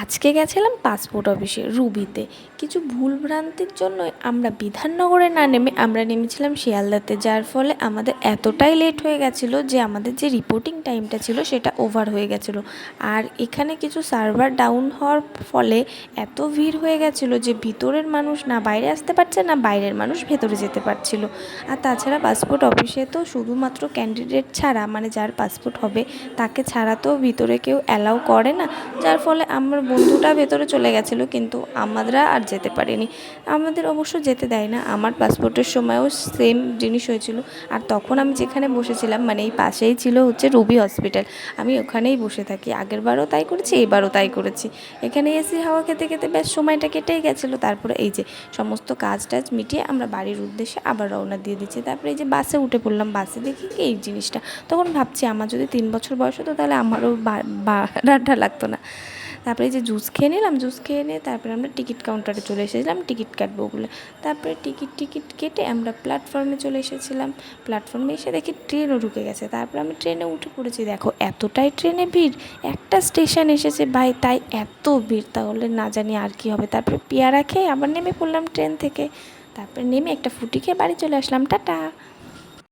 আজকে গেছিলাম পাসপোর্ট অফিসে রুবিতে। কিছু ভুলভ্রান্তির জন্যই আমরা বিধাননগরে না নেমে আমরা নেমেছিলাম শিয়ালদাতে, যার ফলে আমাদের এতটাই লেট হয়ে গেছিল যে আমাদের যে রিপোর্টিং টাইমটা ছিল সেটা ওভার হয়ে গেছিল। আর এখানে কিছু সার্ভার ডাউন হওয়ার ফলে এত ভিড় হয়ে গেছিল যে ভিতরের মানুষ না বাইরে আসতে পারছে, না বাইরের মানুষ ভেতরে যেতে পারছিল। আর তাছাড়া পাসপোর্ট অফিসে তো শুধুমাত্র ক্যান্ডিডেট ছাড়া মানে যার পাসপোর্ট হবে তাকে ছাড়া তো ভিতরে কেউ অ্যালাউ করে না। যার ফলে আমার বন্ধুটা ভেতরে চলে গেছিল, কিন্তু আমরা আর যেতে পারিনি। আমাদের অবশ্য যেতে দেয় না। আমার পাসপোর্টের সময়ও সেম জিনিস হয়েছিল। আর তখন আমি যেখানে বসেছিলাম মানে এই পাশেই ছিল হচ্ছে রুবি হসপিটাল আমি ওখানেই বসে থাকি। আগেরবারও তাই করেছি, এবারও তাই করেছি। এখানে এসি হাওয়া খেতে খেতে বেশ সময়টা কেটেই গেছিল। তারপরে এই যে সমস্ত কাজ টাজ মিটিয়ে আমরা বাড়ির উদ্দেশ্যে আবার রওনা দিয়ে দিচ্ছি। তারপরে এই যে বাসে উঠে পড়লাম, বাসে দেখি কি এই জিনিসটা। তখন ভাবছি, আমার যদি তিন বছর বয়স হতো, তাহলে আমারও বা- ভাড়াটা লাগতো না। তারপরে যে জুস খেয়ে নিলাম, জুস খেয়ে নিয়ে তারপরে আমরা টিকিট কাউন্টারে চলে এসেছিলাম, টিকিট কাটবো বলে। তারপরে টিকিট টিকিট কেটে আমরা প্ল্যাটফর্মে চলে এসেছিলাম। প্ল্যাটফর্মে এসে দেখি ট্রেনও ঢুকে গেছে। তারপরে আমি ট্রেনে উঠে পড়েছি, দেখো এতটাই ট্রেনে ভিড়। একটা স্টেশন এসেছে, ভাই, তাই এত ভিড়, তাহলে না জানি আর কি হবে। তারপরে পেয়ারা খেয়ে আবার নেমে পড়লাম ট্রেন থেকে। তারপরে নেমে একটা ফুটি খেয়ে বাড়ি চলে আসলাম। টাটা!